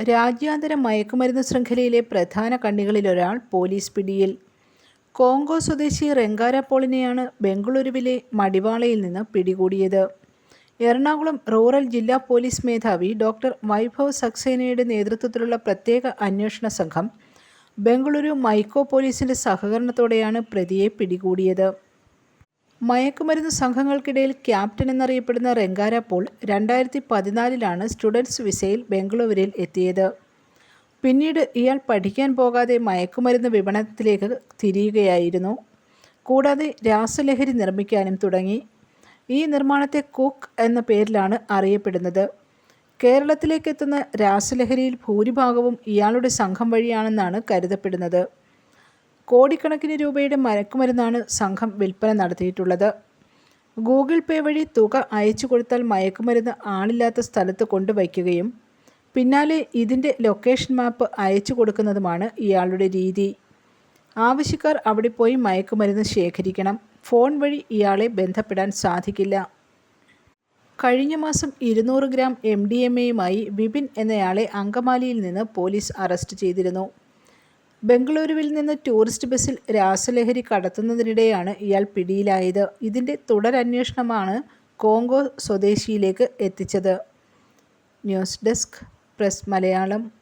രാജ്യാന്തര മയക്കുമരുന്ന് ശൃംഖലയിലെ പ്രധാന കണ്ണികളിലൊരാൾ പോലീസ് പിടിയിൽ. കോങ്കോ സ്വദേശി റെങ്കാര പോളിനെയാണ് ബംഗളൂരുവിലെ മടിവാളയിൽ നിന്ന് പിടികൂടിയത്. എറണാകുളം റൂറൽ ജില്ലാ പോലീസ് മേധാവി ഡോക്ടർ വൈഭവ് സക്സേനയുടെ നേതൃത്വത്തിലുള്ള പ്രത്യേക അന്വേഷണ സംഘം ബംഗളൂരു മൈക്കോ പോലീസിന്റെ സഹകരണത്തോടെയാണ് പ്രതിയെ പിടികൂടിയത്. മയക്കുമരുന്ന് സംഘങ്ങൾക്കിടയിൽ ക്യാപ്റ്റൻ എന്നറിയപ്പെടുന്ന റെങ്കാര പോൾ രണ്ടായിരത്തി പതിനാലിലാണ് സ്റ്റുഡൻസ് വിസയിൽ ബംഗളൂരുവിൽ എത്തിയത്. പിന്നീട് ഇയാൾ പഠിക്കാൻ പോകാതെ മയക്കുമരുന്ന് വിപണനത്തിലേക്ക് തിരിയുകയായിരുന്നു. കൂടാതെ രാസലഹരി നിർമ്മിക്കാനും തുടങ്ങി. ഈ നിർമ്മാണത്തെ കുക്ക് എന്ന പേരിലാണ് അറിയപ്പെടുന്നത്. കേരളത്തിലേക്കെത്തുന്ന രാസലഹരിയിൽ ഭൂരിഭാഗവും ഇയാളുടെ സംഘം വഴിയാണെന്നാണ് കരുതപ്പെടുന്നത്. കോടിക്കണക്കിന് രൂപയുടെ മയക്കുമരുന്നാണ് സംഘം വിൽപ്പന നടത്തിയിട്ടുള്ളത്. ഗൂഗിൾ പേ വഴി തുക അയച്ചു കൊടുത്താൽ മയക്കുമരുന്ന് ആളില്ലാത്ത സ്ഥലത്ത് കൊണ്ടുവയ്ക്കുകയും പിന്നാലെ ഇതിന്റെ ലൊക്കേഷൻ മാപ്പ് അയച്ചു കൊടുക്കുന്നതുമാണ് ഇയാളുടെ രീതി. ആവശ്യക്കാർ അവിടെ പോയി മയക്കുമരുന്ന് ശേഖരിക്കണം. ഫോൺ വഴി ഇയാളെ ബന്ധപ്പെടാൻ സാധിക്കില്ല. കഴിഞ്ഞ മാസം ഇരുന്നൂറ് ഗ്രാം എം ഡി എം എയുമായി എന്നയാളെ അങ്കമാലിയിൽ നിന്ന് പോലീസ് അറസ്റ്റ് ചെയ്തിരുന്നു. ബംഗളൂരുവിൽ നിന്ന് ടൂറിസ്റ്റ് ബസ്സിൽ രാസലഹരി കടത്തുന്നതിനിടെയാണ് ഇയാൾ പിടിയിലായത്. ഇതിന്റെ തുടരന്വേഷണമാണ് കോങ്കോ സ്വദേശിയിലേക്ക് എത്തിച്ചത്. News desk press Malayalam.